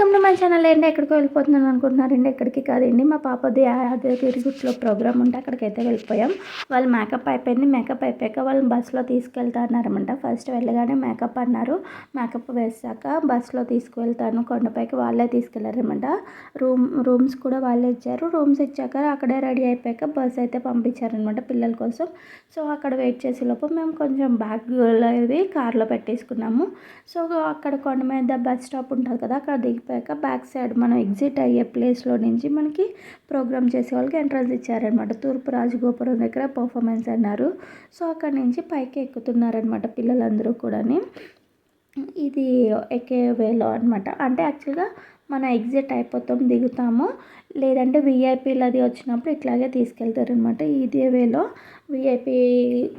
Welcome to my channel ఏంటి? ఎక్కడికి వెళ్ళిపోతున్నాను అనుకుంటున్నారండి. ఎక్కడికి కాదండి. మా పాపది అదే తిరుగుట్లో ప్రోగ్రామ్ ఉంటే అక్కడికైతే వెళ్ళిపోయాం. వాళ్ళు మేకప్ అయిపోయింది. మేకప్ అయిపోయాక వాళ్ళు బస్సులో తీసుకెళ్తా అన్నారనమాట ఫస్ట్ వెళ్ళగానే మేకప్ అన్నారు. మేకప్ వేసాక బస్సులో తీసుకువెళ్తాను కొండపైకి వాళ్ళే తీసుకెళ్ళారనమాట రూమ్ రూమ్స్ కూడా వాళ్ళే ఇచ్చారు. రూమ్స్ ఇచ్చాక అక్కడే రెడీ అయిపోయాక బస్ అయితే పంపించారనమాట పిల్లల కోసం. సో అక్కడ వెయిట్ చేసే లోపు మేము కొంచెం బ్యాగ్లు అవి కార్లో పెట్టేసుకున్నాము. సో అక్కడ కొండ మీద బస్ స్టాప్ ఉంటుంది కదా అక్కడ అయిపోయాక బ్యాక్ సైడ్ మనం ఎగ్జిట్ అయ్యే ప్లేస్లో నుంచి మనకి ప్రోగ్రామ్ చేసే వాళ్ళకి ఎంట్రన్స్ ఇచ్చారనమాట తూర్పు రాజగోపురం దగ్గర పర్ఫార్మెన్స్ అన్నారు. సో అక్కడ నుంచి పైకి ఎక్కుతున్నారనమాట పిల్లలందరూ కూడాని. ఇది ఎక్కే వేలో అనమాట అంటే యాక్చువల్గా మన ఎగ్జిట్ అయిపోతాం దిగుతాము. లేదంటే విఐపీలు అది వచ్చినప్పుడు ఇట్లాగే తీసుకెళ్తారు అనమాట ఇదే వేలో విఐపీ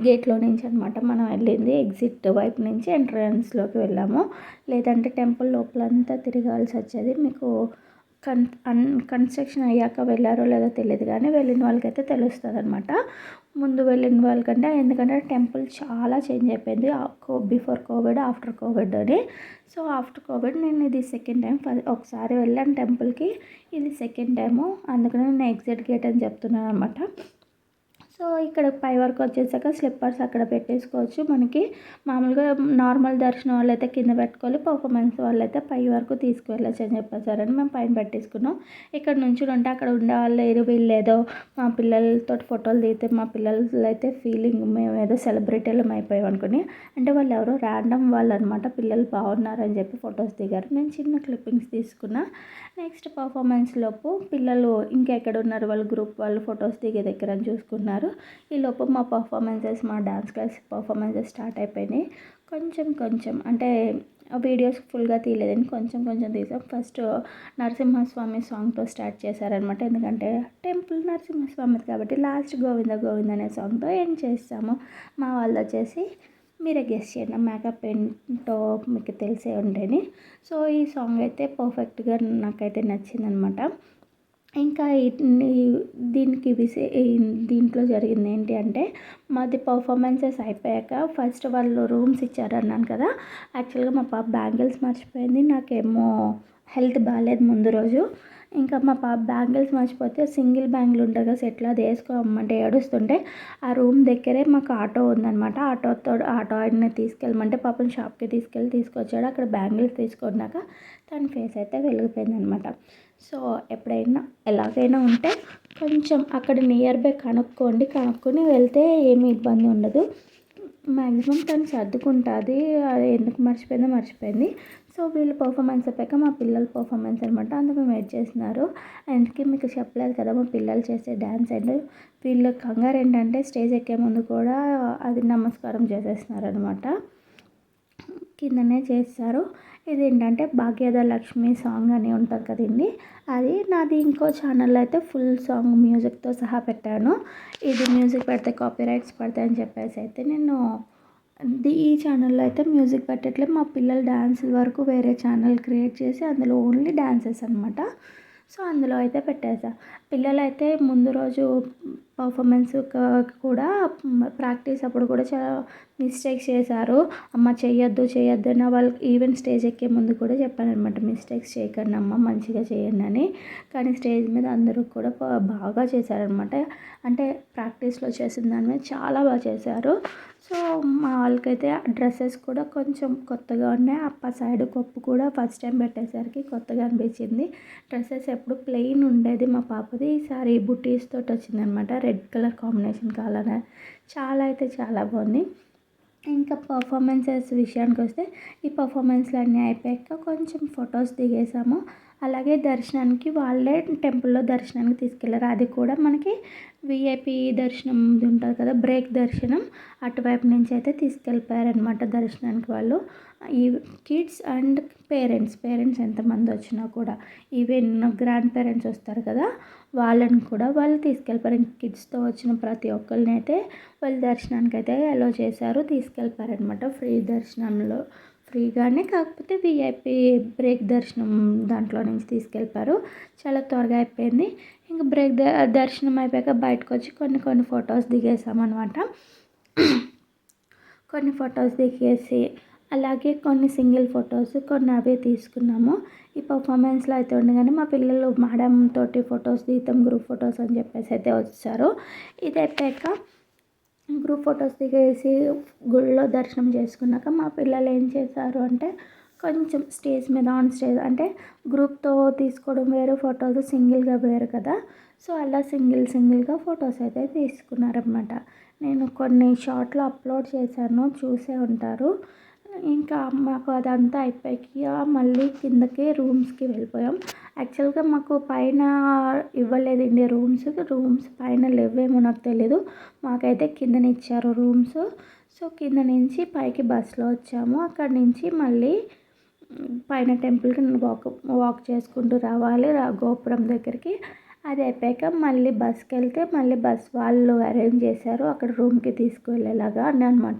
గేట్లో నుంచి అనమాట మనం వెళ్ళింది. ఎగ్జిట్ వైపు నుంచి ఎంట్రన్స్లోకి వెళ్ళాము. లేదంటే టెంపుల్ లోపలంతా తిరగాల్సి వచ్చేది. మీకు కన్ అన్ కన్స్ట్రక్షన్ అయ్యాక వెళ్ళారో లేదో తెలియదు కానీ వెళ్ళిన వాళ్ళకైతే తెలుస్తుంది అనమాట ముందు వెళ్ళిన వాళ్ళకంటే ఎందుకంటే టెంపుల్ చాలా చేంజ్ అయిపోయింది. బిఫోర్ కోవిడ్ ఆఫ్టర్ కోవిడ్ అని. సో ఆఫ్టర్ కోవిడ్ నేను ఇది సెకండ్ టైం ఒకసారి వెళ్ళాను టెంపుల్కి. ఇది సెకండ్ టైము. అందుకని నేను ఎగ్జిట్ గేట్ అని చెప్తున్నాను అనమాట సో ఇక్కడ పై వరకు వచ్చేసాక స్లిప్పర్స్ అక్కడ పెట్టేసుకోవచ్చు. మనకి మామూలుగా నార్మల్ దర్శనం వాళ్ళు అయితే కింద పెట్టుకోవాలి. పర్ఫార్మెన్స్ వాళ్ళు అయితే పై వరకు తీసుకువెళ్ళచ్చు అని చెప్పేసారని మేము పైన పెట్టేసుకున్నాం. ఇక్కడ నుంచి ఉంటే అక్కడ ఉండే వాళ్ళు లేరు వీళ్ళు ఏదో మా పిల్లలతో ఫోటోలు దిగితే మా పిల్లలు అయితే ఫీలింగ్ మేము ఏదో సెలబ్రిటీలం అయిపోయాం అనుకుని. అంటే వాళ్ళు ఎవరో ర్యాండమ్ వాళ్ళు అనమాట పిల్లలు బాగున్నారని చెప్పి ఫొటోస్ దిగారు. నేను చిన్న క్లిప్పింగ్స్ తీసుకున్నా. నెక్స్ట్ పర్ఫార్మెన్స్ లోపు పిల్లలు ఇంకెక్కడ ఉన్నారు? వాళ్ళ గ్రూప్ వాళ్ళు ఫొటోస్ దిగే దగ్గర అని చూసుకున్నారు. ఈ లోపు మా పర్ఫార్మెన్సెస్ మా డ్యాన్స్ క్లాస్ పర్ఫార్మెన్సెస్ స్టార్ట్ అయిపోయినాయి. కొంచెం కొంచెం అంటే వీడియోస్ ఫుల్గా తీయలేదని కొంచెం కొంచెం తీసాం. ఫస్ట్ నరసింహస్వామి సాంగ్తో స్టార్ట్ చేశారనమాట ఎందుకంటే టెంపుల్ నరసింహస్వామి కాబట్టి లాస్ట్ గోవింద గోవింద అనే సాంగ్తో ఏం చేస్తాము. మా వాళ్ళు వచ్చేసి మీరే గెస్ట్ చేయండి. మేకప్ ఏంటో మీకు తెలిసే ఉండేని. సో ఈ సాంగ్ అయితే పర్ఫెక్ట్గా నాకైతే నచ్చిందనమాట ఇంకా దీనికి విసే దీంట్లో జరిగింది ఏంటి అంటే మాది పర్ఫార్మెన్సెస్ అయిపోయాక ఫస్ట్ వాళ్ళు రూమ్స్ ఇచ్చారన్నాను కదా యాక్చువల్గా మా పాప బ్యాంగిల్స్ మర్చిపోయింది నాకేమో హెల్త్ బాగాలేదు ముందు రోజు. ఇంకా మా పాప బ్యాంగిల్స్ మర్చిపోతే సింగిల్ బ్యాంగిల్ ఉంటుంది కదా సెట్లో అది వేసుకోమంటే ఏడుస్తుంటే ఆ రూమ్ దగ్గరే మాకు ఆటో ఉందనమాట ఆటోతో ఆటో ఆయన తీసుకెళ్ళమంటే పాపం షాప్కి తీసుకెళ్ళి తీసుకొచ్చాడు. అక్కడ బ్యాంగిల్స్ తీసుకున్నాక తన ఫేస్ అయితే వెలిగిపోయింది అనమాట సో ఎప్పుడైనా ఎలాగైనా ఉంటే కొంచెం అక్కడ నియర్ బై కనుక్కోండి. కనుక్కొని వెళ్తే ఏమి ఇబ్బంది ఉండదు. మ్యాక్సిమం తను సర్దుకుంటుంది. అది ఎందుకు మర్చిపోయిందో మర్చిపోయింది. సో వీళ్ళు పర్ఫార్మెన్స్ అయిపోయాక మా పిల్లల పర్ఫార్మెన్స్ అనమాట అందుకు వెయిట్ చేస్తున్నారు. అందుకే మీకు చెప్పలేదు కదా మా పిల్లలు చేసే డ్యాన్స్ అండ్ వీళ్ళు కంగారు ఏంటంటే స్టేజ్ ఎక్కే ముందు కూడా అది నమస్కారం చేసేస్తున్నారు అనమాట కిందనే చేస్తారు. ఇది ఏంటంటే భాగ్యదలక్ష్మి సాంగ్ అని ఉంటుంది కదండి. అది నాది ఇంకో ఛానల్లో అయితే ఫుల్ సాంగ్ మ్యూజిక్తో సహా పెట్టాను. ఇది మ్యూజిక్ పెడితే కాపీ రైట్స్ పడతాయని చెప్పేసి అయితే నేను ఈ ఛానల్లో అయితే మ్యూజిక్ పెట్టట్లేదు మా పిల్లల డ్యాన్స్ వరకు వేరే ఛానల్ క్రియేట్ చేసి అందులో ఓన్లీ డ్యాన్సెస్ అనమాట సో అందులో అయితే పెట్టేసా. పిల్లలైతే ముందు రోజు పర్ఫార్మెన్స్ కూడా ప్రాక్టీస్ అప్పుడు కూడా చాలా మిస్టేక్స్ చేశారు. అమ్మ చేయొద్దు చేయొద్దు అని వాళ్ళకి ఈవెన్ స్టేజ్ ఎక్కే ముందు కూడా చెప్పాను అనమాట మిస్టేక్స్ చేయకండి అమ్మ మంచిగా చేయండి అని. కానీ స్టేజ్ మీద అందరూ కూడా బాగా చేశారనమాట అంటే ప్రాక్టీస్లో చేసిన దాని మీద చాలా బాగా చేశారు. సో మా వాళ్ళకైతే డ్రెస్సెస్ కూడా కొంచెం కొత్తగా ఉన్నాయి. అప్ప సైడ్ కొప్పు కూడా ఫస్ట్ టైం పెట్టేసరికి కొత్తగా అనిపించింది. డ్రెస్సెస్ ఎప్పుడు ప్లెయిన్ ఉండేది మా పాపది. ఈసారి బుటీస్ తోటి వచ్చిందనమాట రెడ్ కలర్ కాంబినేషన్ కలర్ చాలా అయితే చాలా బాగుంది. ఇంకా పర్ఫార్మెన్సెస్ విషయానికి వస్తే ఈ పర్ఫార్మెన్స్లు అన్నీ అయిపోయాక కొంచెం ఫొటోస్ దిగేసాము. అలాగే దర్శనానికి వాళ్ళే టెంపుల్లో దర్శనానికి తీసుకెళ్ళారు అది కూడా మనకి విఐపి దర్శనం ఉంటుంది కదా బ్రేక్ దర్శనం అటువైపు నుంచి అయితే తీసుకెళ్ళిపోయారనమాట దర్శనానికి వాళ్ళు. ఈ కిడ్స్ అండ్ పేరెంట్స్ పేరెంట్స్ ఎంతమంది వచ్చినా కూడా ఈవెన్ గ్రాండ్ పేరెంట్స్ వస్తారు కదా వాళ్ళని కూడా వాళ్ళు తీసుకెళ్ళిపోయారు కిడ్స్తో వచ్చిన ప్రతి ఒక్కరిని అయితే వాళ్ళు దర్శనానికి అయితే అలో చేశారు తీసుకెళ్ళిపోయారనమాట ఫ్రీ దర్శనంలో. ఫ్రీగానే కాకపోతే విఐపి బ్రేక్ దర్శనం దాంట్లో నుంచి తీసుకెళ్ళిపోయారు చాలా త్వరగా అయిపోయింది. ఇంకా బ్రేక్ దర్శనం అయిపోయాక బయటకు వచ్చి కొన్ని కొన్ని ఫొటోస్ దిగేసామన్నమాట కొన్ని ఫొటోస్ దిగేసి అలాగే కొన్ని సింగిల్ ఫొటోస్ కొన్ని అవే తీసుకున్నాము. ఈ పర్ఫార్మెన్స్లో అయితే ఉండగానే మా పిల్లలు మేడం తోటి ఫొటోస్ దీతం గ్రూప్ ఫొటోస్ అని చెప్పేసి అయితే వచ్చారు. ఇది అయిపోయాక గ్రూప్ ఫొటోస్ దిగేసి గుడిలో దర్శనం చేసుకున్నాక మా పిల్లలు ఏం చేశారు అంటే కొంచెం స్టేజ్ మీద ఆన్ స్టేజ్ అంటే గ్రూప్తో తీసుకోవడం వేరు ఫొటోస్ సింగిల్గా వేరు కదా. సో అలా సింగిల్ సింగిల్గా ఫొటోస్ అయితే తీసుకున్నారనమాట నేను కొన్ని షార్ట్లో అప్లోడ్ చేశాను చూసే ఉంటారు. ఇంకా మాకు అదంతా అయిపోయాక మళ్ళీ కిందకి రూమ్స్కి వెళ్ళిపోయాం. యాక్చువల్గా మాకు పైన ఇవ్వలేదండి రూమ్స్. రూమ్స్ పైన లేవేమో నాకు తెలీదు. మాకైతే కిందన ఇచ్చారు రూమ్స్. సో కింద నుంచి పైకి బస్సులో వచ్చాము. అక్కడ నుంచి మళ్ళీ పైన టెంపుల్కి వాక్ వాక్ చేసుకుంటూ రావాలి గోపురం దగ్గరికి. అది అయిపోయాక మళ్ళీ బస్కి వెళ్తే మళ్ళీ బస్ వాళ్ళు అరేంజ్ చేశారు. అక్కడ రూమ్కి తీసుకువెళ్ళేలాగా అని అనమాట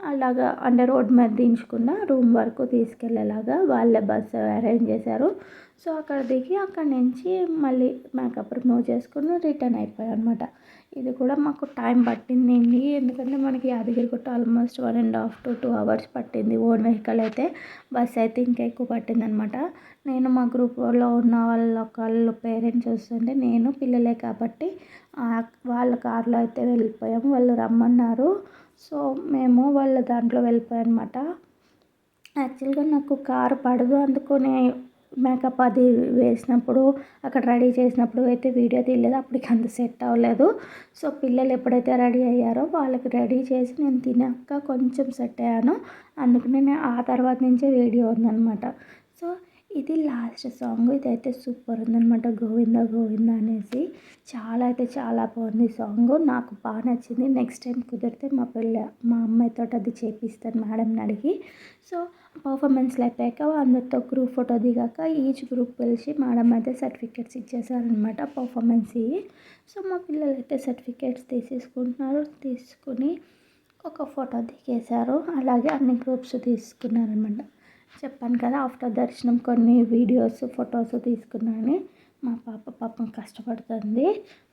అలాగా అంటే రోడ్ మీద దించకుండా రూమ్ వరకు తీసుకెళ్ళేలాగా వాళ్ళే బస్సు అరేంజ్ చేశారు. సో అక్కడ దిగి అక్కడ నుంచి మళ్ళీ మేకప్ రిమూవ్ చేసుకుని రిటర్న్ అయిపోయాయి అనమాట ఇది కూడా మాకు టైం పట్టింది ఎందుకంటే మనకి Yadagirigutta almost one and half to two hours పట్టింది. ఓన్ వెహికల్ అయితే బస్ అయితే ఇంకా ఎక్కువ పట్టింది అనమాట నేను మా గ్రూప్లో ఉన్న వాళ్ళ ఒకళ్ళు పేరెంట్స్ వస్తుంటే నేను పిల్లలే కాబట్టి వాళ్ళ కార్లో అయితే వెళ్ళిపోయాము. వాళ్ళు రమ్మన్నారు. సో మేము వాళ్ళ దాంట్లో వెళ్ళిపోయాం అనమాట యాక్చువల్గా నాకు కారు పడదు అందుకనే మేకప్ అది వేసినప్పుడు అక్కడ రెడీ చేసినప్పుడు అయితే వీడియో తీయలేదు అప్పటికి అంత సెట్ అవ్వలేదు. సో పిల్లలు ఎప్పుడైతే రెడీ అయ్యారో వాళ్ళకి రెడీ చేసి నేను తినాక కొంచెం సెట్ అయ్యాను. అందుకనే నేను ఆ తర్వాత నుంచే వీడియో ఉందనమాట సో ఇది లాస్ట్ సాంగ్. ఇదైతే సూపర్ ఉందనమాట గోవింద గోవింద అనేసి. చాలా అయితే చాలా బాగుంది సాంగ్. నాకు బాగా నచ్చింది. నెక్స్ట్ టైం కుదిరితే మా పిల్ల మా అమ్మాయితో అది చేపిస్తాను మేడంని అడిగి. సో పర్ఫార్మెన్స్లు అయిపోయాక అందరితో గ్రూప్ ఫోటో దిగాక ఈచ్ గ్రూప్ పిలిచి మేడం అయితే సర్టిఫికేట్స్ ఇచ్చేసారనమాట పర్ఫార్మెన్స్ ఇవి సో మా పిల్లలు అయితే సర్టిఫికేట్స్ తీసేసుకుంటున్నారు. తీసుకుని ఒక ఫోటో దిగేశారు. అలాగే అన్ని గ్రూప్స్ తీసుకున్నారనమాట చెప్పాను కదా ఆఫ్టర్ దర్శనం కొన్ని వీడియోస్ ఫొటోస్ తీసుకున్నాను. మా పాప పాపం కష్టపడుతుంది.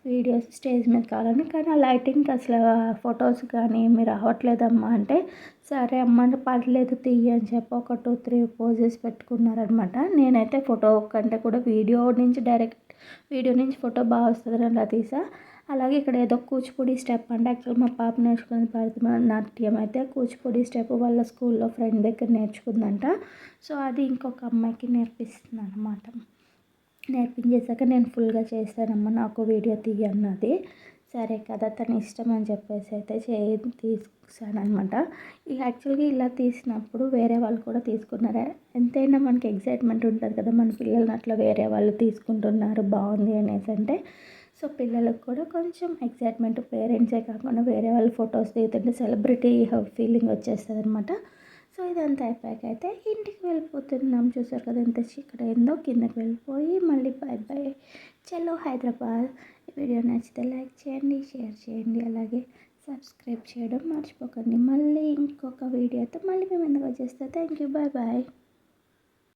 వీడియోస్ స్టేజ్ మీద కావాలని కానీ ఆ లైటింగ్ అసలు ఫొటోస్ కానీ ఏమి రావట్లేదమ్మా. అంటే సరే అమ్మ పర్లేదు తీయ అని చెప్పి ఒక టూ త్రీ పోజెస్ పెట్టుకున్నారనమాట. నేనైతే ఫోటో కంటే కూడా వీడియో నుంచి డైరెక్ట్ వీడియో నుంచి ఫోటో బాగా వస్తుందని అలా తీసా అలాగే ఇక్కడ ఏదో కూచిపూడి స్టెప్ అంటే యాక్చువల్ మా పాప నేర్చుకునే భరతనాట్యం అయితే కూచిపూడి స్టెప్ వాళ్ళ స్కూల్లో ఫ్రెండ్ దగ్గర నేర్చుకుందంట. సో అది ఇంకొక అమ్మాయికి నేర్పిస్తుంది అనమాట నేర్పించేసాక నేను ఫుల్గా చేస్తానమ్మా నాకు వీడియో తీయన్నది సరే కదా తన ఇష్టం అని చెప్పేసి అయితే చే తీసానమాట ఇక యాక్చువల్గా ఇలా తీసినప్పుడు వేరే వాళ్ళు కూడా తీసుకున్నారు. ఎంతైనా మనకి ఎగ్జైట్మెంట్ ఉంటుంది కదా మన పిల్లల్ని అట్లా వేరే వాళ్ళు తీసుకుంటున్నారు బాగుంది అనేసి అంటే సో పిల్లలకు కూడా కొంచెం ఎక్సైట్మెంట్ పేరెంట్సే కాకుండా వేరే వాళ్ళు ఫొటోస్ దిగుతుంటే సెలబ్రిటీ ఫీలింగ్ వచ్చేస్తుంది అనమాట సో ఇదంతా అయిపోయాక అయితే ఇంటికి వెళ్ళిపోతున్నాం. చూసారు కదా ఎంత చీకటి అయిందో కిందకి వెళ్ళిపోయి మళ్ళీ బై బై చలో హైదరాబాద్. వీడియో నచ్చితే లైక్ చేయండి షేర్ చేయండి. అలాగే సబ్స్క్రైబ్ చేయడం మర్చిపోకండి. మళ్ళీ ఇంకొక వీడియోతో మళ్ళీ మేము ఎందుకు వచ్చేస్తే. Thank you bye bye